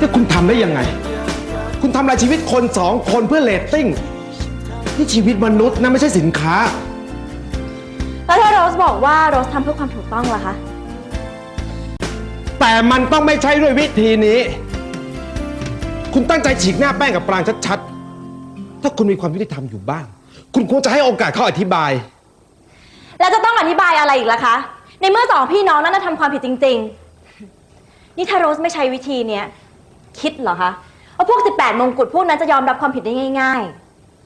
แล้วคุณทำได้ยังไง คุณทำลายชีวิตคนสองคนเพื่อเรตติ้ง นี่ชีวิตมนุษย์นะไม่ใช่สินค้า แล้วถ้าโรสบอกว่าโรสทำเพื่อความถูกต้องล่ะคะ แต่มันต้องไม่ใช่ด้วยวิธีนี้ คุณตั้งใจฉีกหน้าแป้งกับปรางชัดๆ ถ้าคุณมีความยุติธรรมอยู่บ้าง คุณควรจะให้โอกาสเขาอธิบาย แล้วจะต้องอธิบายอะไรอีกล่ะคะ ในเมื่อสองพี่น้องนั้นนะทำความผิดจริง ๆ นี่ถ้าโรสไม่ใช้วิธีเนี้ย คิดเหรอคะว่าพวก 18 มงกุฎพวกนั้นจะยอมรับความผิดได้ง่าย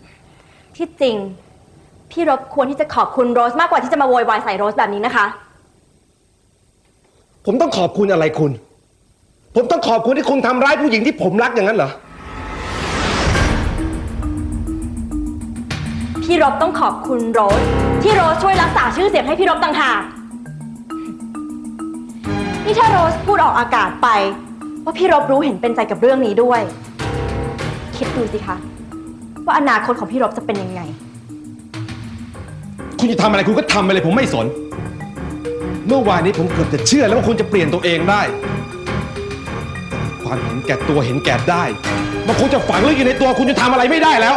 ๆ ที่จริง พี่รบควรที่จะขอบคุณโรสมากกว่าที่จะมาโวยวายใส่โรสแบบนี้นะคะ ผมต้องขอบคุณอะไรคุณ ผมต้องขอบคุณที่คุณทำร้ายผู้หญิงที่ผมรักอย่างนั้นเหรอ พี่รบต้องขอบคุณโรส ที่โรสช่วยรักษาชื่อเสียงให้พี่รบต่างหากนี่ถ้าโรสพูดออกอากาศไป ว่าพี่รบรู้เห็นเป็นใจกับเรื่องนี้ด้วย คิดดูสิคะ ว่าอนาคตของพี่รบจะเป็นยังไง คุณจะทำอะไรคุณก็ทำไปเลยผมไม่สน เมื่อวานนี้ผมเกือบจะเชื่อแล้วว่าคุณจะเปลี่ยนตัวเองได้ ความเห็นแก่ตัวเห็นแก่ได้ มันคงจะฝังลึกอยู่ในตัวคุณจะทำอะไรไม่ได้แล้ว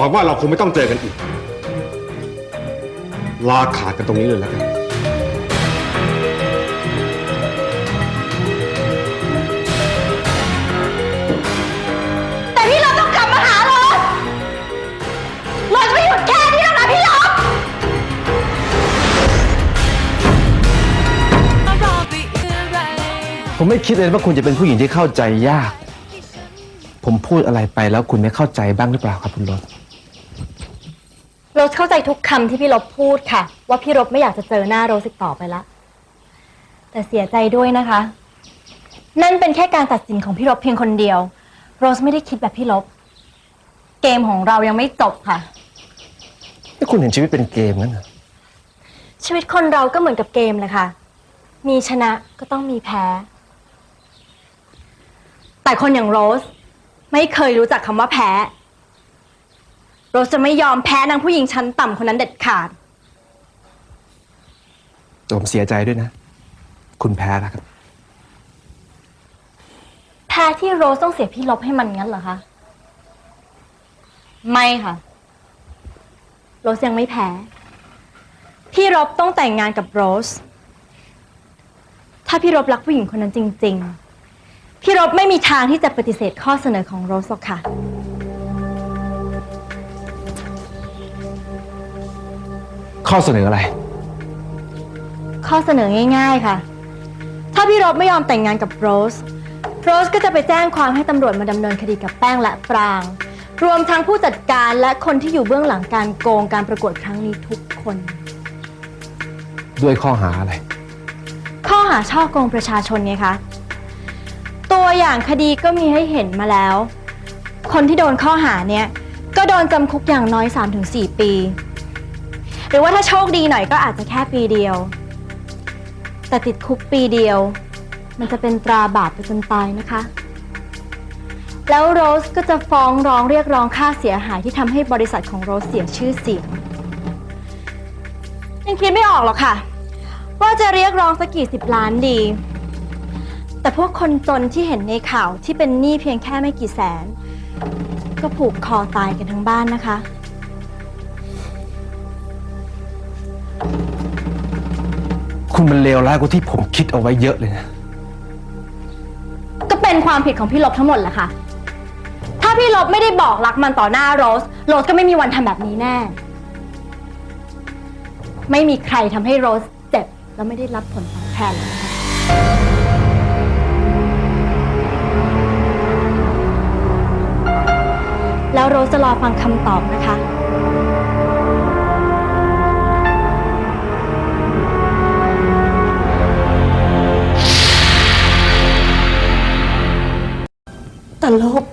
หวังว่าเราคงไม่ต้องเจอกันอีก ลาขาดกันตรงนี้เลยแล้วกันแต่พี่รบต้องกลับมาหาโรสโรสไม่หยุดแค่นี้แล้วนะพี่รบผมไม่คิดเลยว่าคุณจะเป็นผู้หญิงที่เข้าใจยาก ผมพูดอะไรไปแล้วคุณไม่เข้าใจบ้างหรือเปล่าครับคุณรถโรสเข้าใจทุกคำที่พี่รบพูดค่ะ ว่าพี่รบไม่อยากจะเจอหน้าโรสอีกต่อไปละ แต่เสียใจด้วยนะคะ นั่นเป็นแค่การตัดสินของพี่รบเพียงคนเดียว โรสไม่ได้คิดแบบพี่รบ เกมของเรายังไม่จบค่ะ นี่คุณเห็นชีวิตเป็นเกมนั้นเหรอชีวิตคนเราก็เหมือนกับเกมเลยค่ะ มีชนะก็ต้องมีแพ้ แต่คนอย่างโรส ไม่เคยรู้จักคำว่าแพ้ โรสจะไม่ยอมแพ้นางผู้หญิงชั้นต่ำคนนั้นเด็ดขาดแต่ผมเสียใจด้วยนะ คุณแพ้แล้วครับ แพ้ที่โรสต้องเสียพี่ลบให้มันงั้นเหรอคะ ไม่ค่ะ โรสยังไม่แพ้ พี่รบต้องแต่งงานกับโรส ถ้าพี่รบรักผู้หญิงคนนั้นจริง ๆ พี่รบไม่มีทางที่จะปฏิเสธข้อเสนอของโรสหรอกค่ะ ข้อเสนออะไร ข้อเสนอง่าย ๆค่ะ ถ้าพี่รบไม่ยอมแต่งงานกับโรส โรสก็จะไปแจ้งความให้ตำรวจมาดำเนินคดีกับแป้งและปราง รวมทั้งผู้จัดการและคนที่อยู่เบื้องหลังการโกงการประกวดครั้งนี้ทุกคน ด้วยข้อหาอะไร ข้อหาช่อโกงประชาชนไงคะ ตัวอย่างคดีก็มีให้เห็นมาแล้ว คนที่โดนข้อหาเนี่ยก็โดนจำคุกอย่างน้อย 3-4 ปี หรือว่าถ้าโชคดีหน่อยก็อาจจะแค่ปีเดียว แต่ติดคุกปีเดียว มันจะเป็นตราบาปไปจนตายนะคะ แล้วโรสก็จะฟ้องร้องเรียกร้องค่าเสียหายที่ทำให้บริษัทของโรสเสียชื่อเสียง ยังคิดไม่ออกหรอกค่ะ ว่าจะเรียกร้องสักกี่สิบล้านดี แต่พวกคนจนที่เห็นในข่าวที่เป็นหนี้เพียงแค่ไม่กี่แสน ก็ผูกคอตายกันทั้งบ้านนะคะ คุณมันเลวร้ายกว่าที่ผมคิดเอาไว้เยอะเลยนะ ก็เป็นความผิดของพี่ลบทั้งหมดแหละค่ะ ถ้าพี่ลบไม่ได้บอกรักมันต่อหน้าโรส โรสก็ไม่มีวันทำแบบนี้แน่ ไม่มีใครทำให้โรสเจ็บ แล้วไม่ได้รับผลตอบแทนเลยนะคะ แล้วโรสจะรอฟังคำตอบนะคะ ลบ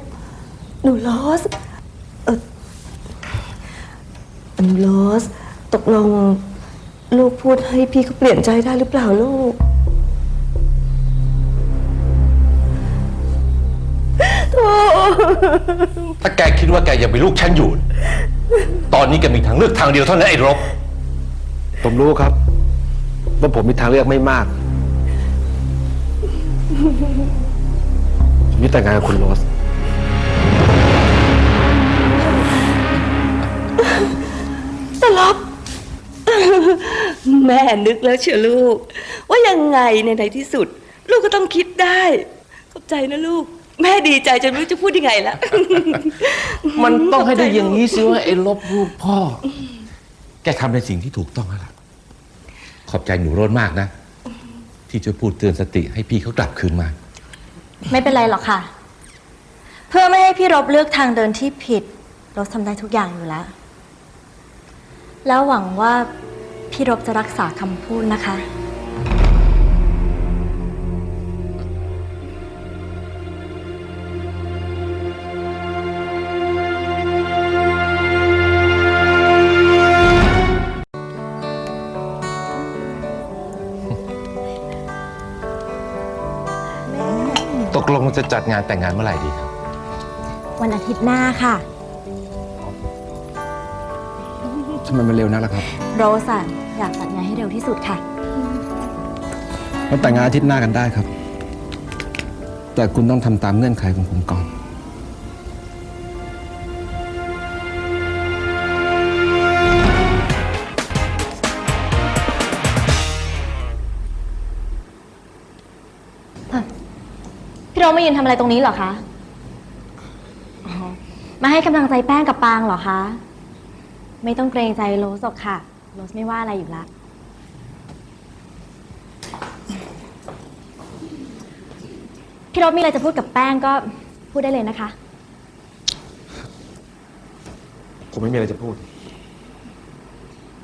หนูลอส เออหนูลอส ตกลง ลูกพูดให้พี่เขาเปลี่ยนใจได้หรือเปล่าลูก โธ่ถ้าแกคิดว่าแกยังมีลูกฉันอยู่ ตอนนี้แกมีทางเลือกทางเดียวเท่านั้นไอ้รบ ผมรู้ครับ ว่าผมมีทางเลือกไม่มากผ มจะแต่งงานกับคุณโรส ตลบ แม่นึกแล้วเชียวลูก ว่ายังไงในในที่สุด ลูกก็ต้องคิดได้ ขอบใจนะลูก แม่ดีใจจนไม่รู้จะพูดยังไงละ มันต้องให้ได้อย่างนี้สิว่าไอ้ลบลูกพ่อ แกทำในสิ่งที่ถูกต้องแล้วล่ะขอบใจหนูโรดมากนะ ที่ช่วยพูดเตือนสติให้พี่เขากลับคืนมา ไม่เป็นไรหรอกค่ะ เพื่อไม่ให้พี่รบเลือกทางเดินที่ผิด รบทำได้ทุกอย่างอยู่แล้ว แล้วหวังว่าพี่รบจะรักษาคำพูดนะคะ กลงจะจัดงานแต่งงานเมื่อไหร่ดีครับ วันอาทิตย์หน้าค่ะ ทำไมมันเร็วนักล่ะครับโรสอะอยากจัดงานให้เร็วที่สุดค่ะ เราแต่งงานอาทิตย์หน้ากันได้ครับ แต่คุณต้องทำตามเงื่อนไขของผมก่อน พี่โรสมายืนทำอะไรตรงนี้เหรอคะอ๋อมาให้กำลังใจแป้งกับปางเหรอคะ ไม่ต้องเกรงใจโรสหรอกค่ะ โรสไม่ว่าอะไรอยู่ละ พี่โรสมีอะไรจะพูดกับแป้งก็พูดได้เลยนะคะ ผมไม่มีอะไรจะพูด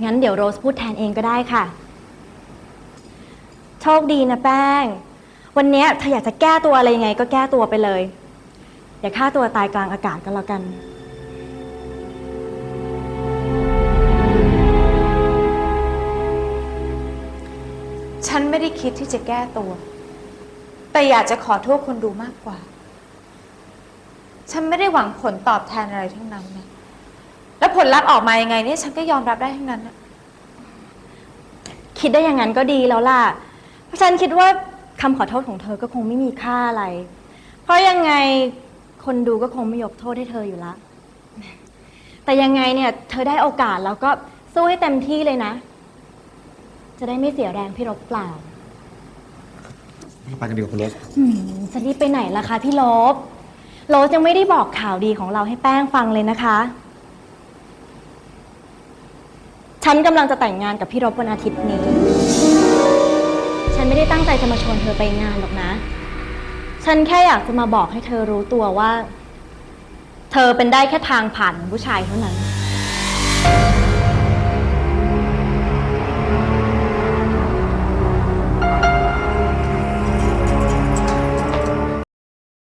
งั้นเดี๋ยวโรสพูดแทนเองก็ได้ค่ะ โชคดีนะแป้ง วันเนี้ยเธออยากจะแก้ตัวอะไรยังไง ก็แก้ตัวไปเลย อย่าฆ่าตัวตายกลางอากาศก็แล้วกัน ฉันไม่ได้คิดที่จะแก้ตัว แต่อยากจะขอโทษคนดูมากกว่า ฉันไม่ได้หวังผลตอบแทนอะไรทั้งนั้นนะแล้วผลลัพธ์ออกมายังไงเนี่ยฉันก็ยอมรับได้ทั้งนั้นนะคิดได้อย่างนั้นก็ดีแล้วล่ะเพราะฉันคิดว่า คำขอโทษของเธอก็คงไม่มีค่าอะไร เพราะยังไงคนดูก็คงไม่ยกโทษให้เธออยู่ละ แต่ยังไงเนี่ย เธอได้โอกาสแล้วก็สู้ให้เต็มที่เลยนะ จะได้ไม่เสียแรงพี่รบเปล่าไปกันดีกว่าคุณโรสอืมจะรีบไปไหนล่ะคะพี่ลบโรสยังไม่ได้บอกข่าวดีของเราให้แป้งฟังเลยนะคะ ฉันกำลังจะแต่งงานกับพี่รบวันอาทิตย์นี้ฉั นไม่ได้ตั้งใจจะมาชวนเธอไปงานหรอกนะ ฉันแค่อยากจะมาบอกให้เธอรู้ตัวว่า เธอเป็นได้แค่ทางผ่านของผู้ชายเท่านั้น